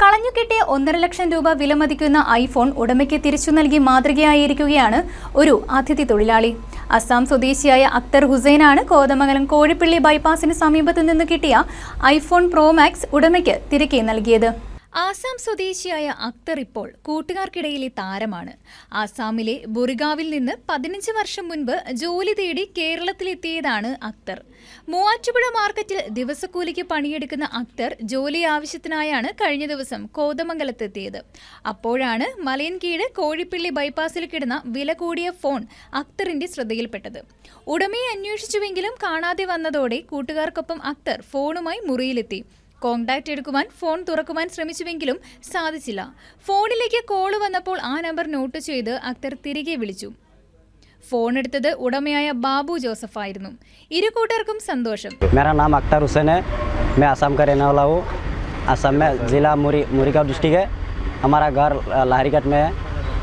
കളഞ്ഞുകിട്ടിയ ഒന്നര ലക്ഷം രൂപ വിലമതിക്കുന്ന ഐഫോൺ ഉടമയ്ക്ക് തിരിച്ചു നൽകി മാതൃകയായിരിക്കുകയാണ് ഒരു അതിഥി തൊഴിലാളി. അസാം സ്വദേശിയായ അക്തർ ഹുസൈനാണ് കോതമംഗലം കോഴിപ്പള്ളി ബൈപ്പാസിന് സമീപത്തു നിന്ന് കിട്ടിയ ഐഫോൺ പ്രോമാക്സ് ഉടമയ്ക്ക് തിരികെ നൽകിയത്. ആസാം സ്വദേശിയായ അക്തർ ഇപ്പോൾ കൂട്ടുകാർക്കിടയിലെ താരമാണ്. ആസാമിലെ ബുറിഗാവിൽ നിന്ന് പതിനഞ്ച് വർഷം മുൻപ് ജോലി തേടി കേരളത്തിലെത്തിയതാണ് അക്തർ. മൂവാറ്റുപുഴ മാർക്കറ്റിൽ ദിവസക്കൂലിക്ക് പണിയെടുക്കുന്ന അക്തർ ജോലി ആവശ്യത്തിനായാണ് കഴിഞ്ഞ ദിവസം കോതമംഗലത്തെത്തിയത്. അപ്പോഴാണ് മലയൻകീഴ് കോഴിപ്പിള്ളി ബൈപ്പാസിൽ കിടന്ന വില കൂടിയ ഫോൺ അക്തറിന്റെ ശ്രദ്ധയിൽപ്പെട്ടത്. ഉടമയെ അന്വേഷിച്ചുവെങ്കിലും കാണാതെ വന്നതോടെ കൂട്ടുകാർക്കൊപ്പം അക്തർ ഫോണുമായി മുറിയിലെത്തി. കോണ്ടാക്ട് എടുക്കുവാൻ ഫോൺ തുറക്കുവാൻ ശ്രമിച്ചുവെങ്കിലും സാധിച്ചില്ല ഫോണിലേക്ക് കോള് വന്നപ്പോൾ ആ നമ്പർ നോട്ട് ചെയ്ത് അക്തർ തിരികെ വിളിച്ചു ഫോൺ എടുത്തത് ഉടമയായ ബാബു ജോസഫ് ആയിരുന്നു ഇരു കൂട്ടർക്കും സന്തോഷം मेरा नाम अख्तर हुसैन है मैं असम का रहने वाला हूँ असम में ज़िला मुरी मुरीगांव डिस्ट्रिक्ट है हमारा घर अ, लाहरीगढ़ में है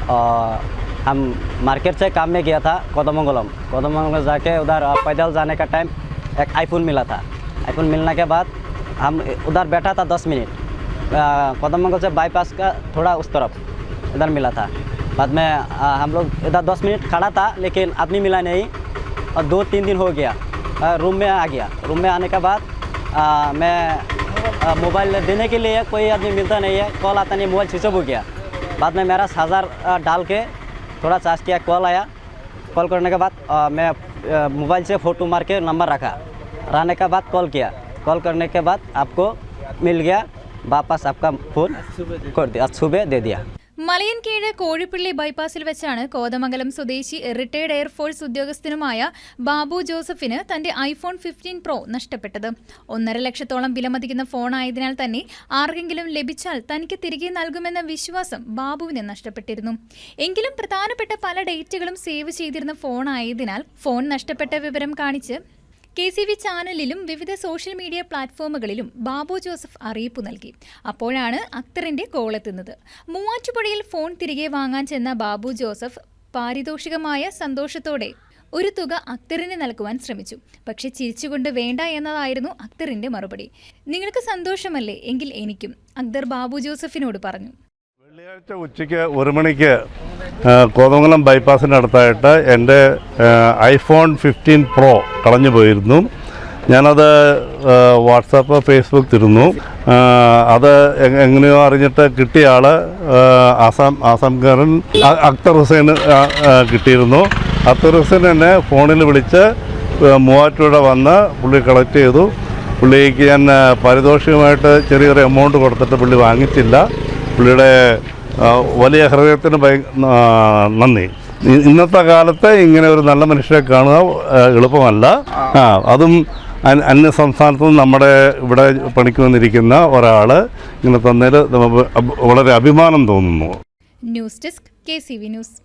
और हम मार्केट से काम में गया था कोदमंगलम कोदमंगलम जाके उधर अ, पैदल जाने का टाइम एक आईफोन मिला था आईफोन मिलने के बाद हम उधर बैठा था दस मिनट। अ, कोदमंगल से बाईपास का थोड़ा उस तरफ़ इधर मिला था। बाद में अ, हम लोग इधर दस मिनट खड़ा था लेकिन आदमी मिला नहीं। और दो तीन दिन हो गया। अ, रूम में आ गया। रूम में आने के बाद मैं मोबाइल देने के लिए कोई आदमी मिलता नहीं है। कॉल आता नहीं मोबाइल स्विच हो गया। बाद में मेरा चार्जर डाल के थोड़ा चार्ज किया कॉल आया। कॉल करने के बाद मैं मोबाइल से फ़ोटो मार के नंबर रखा। रहने के बाद कॉल किया। कॉल करने के बाद आपको मिल गया वापस आपका फ़ोन कर दिया सुबह दे दिया മലയൻകീഴ് കോഴിപ്പള്ളി ബൈപ്പാസിൽ വെച്ചാണ് കോതമംഗലം സ്വദേശി റിട്ടയർഡ് എയർഫോഴ്സ് ഉദ്യോഗസ്ഥനുമായ ബാബു ജോസഫിന് തന്റെ ഐഫോൺ ഫിഫ്റ്റീൻ പ്രോ നഷ്ടപ്പെട്ടത് ഒന്നര ലക്ഷത്തോളം വിലമതിക്കുന്ന ഫോണായതിനാൽ തന്നെ ആർക്കെങ്കിലും ലഭിച്ചാൽ തനിക്ക് തിരികെ നൽകുമെന്ന വിശ്വാസം ബാബുവിന് നഷ്ടപ്പെട്ടിരുന്നു എങ്കിലും പ്രധാനപ്പെട്ട പല ഡേറ്റുകളും സേവ് ചെയ്തിരുന്ന ഫോണായതിനാൽ ഫോൺ നഷ്ടപ്പെട്ട വിവരം കാണിച്ച് കെ സി വി ചാനലിലും വിവിധ സോഷ്യൽ മീഡിയ പ്ലാറ്റ്ഫോമുകളിലും ബാബു ജോസഫ് അറിയിപ്പ് നൽകി. അപ്പോഴാണ് അക്തറിന്റെ കോളെത്തുന്നത്. മൂവാറ്റുപുഴയിൽ ഫോൺ തിരികെ വാങ്ങാൻ ചെന്ന ബാബു ജോസഫ് പാരിതോഷികമായ സന്തോഷത്തോടെ ഒരു തുക അക്തറിന് നൽകുവാൻ ശ്രമിച്ചു. പക്ഷെ ചിരിച്ചുകൊണ്ട് വേണ്ട എന്നതായിരുന്നു അക്തറിന്റെ മറുപടി. നിങ്ങൾക്ക് സന്തോഷമല്ലേ? എങ്കിൽ എനിക്കും അക്തർ ബാബു ജോസഫിനോട് പറഞ്ഞു. വെള്ളിയാഴ്ച ഉച്ചയ്ക്ക് ഒരു മണിക്ക് കോതമംഗലം ബൈപ്പാസിന്റെ അടുത്തായിട്ട് എന്റെ ഐഫോൺ ഫിഫ്റ്റീൻ പ്രോ കളഞ്ഞു പോയിരുന്നു. ഞാനത് വാട്സാപ്പ് ഫേസ്ബുക്ക് തിരുന്നു. അത് എങ്ങനെയോ അറിഞ്ഞിട്ട് കിട്ടിയ ആൾ ആസാം ആസാംകാരൻ അക്തർ ഹുസൈൻ കിട്ടിയിരുന്നു. അക്തർ ഹുസൈൻ എന്നെ ഫോണിൽ വിളിച്ച് മൂവാറ്റുപുഴ വന്ന് പുള്ളി കളക്ട് ചെയ്തു. പുള്ളിക്ക് ഞാൻ പാരിതോഷികമായിട്ട് ചെറിയൊരു എമൗണ്ട് കൊടുത്തിട്ട് പുള്ളി വാങ്ങിച്ചില്ല. പുള്ളിയുടെ വലിയ ഹൃദയത്തിന് ഭയ നന്ദി. ഇന്നത്തെ കാലത്ത് ഇങ്ങനെ ഒരു നല്ല മനുഷ്യരെ കാണുക എളുപ്പമല്ല. ആ അതും അന്യ സംസ്ഥാനത്ത് നിന്ന് നമ്മുടെ ഇവിടെ പണിക്ക് വന്നിരിക്കുന്ന ഒരാൾ ഇങ്ങനെ തന്നതിൽ വളരെ അഭിമാനം തോന്നുന്നു. News desk K C V news.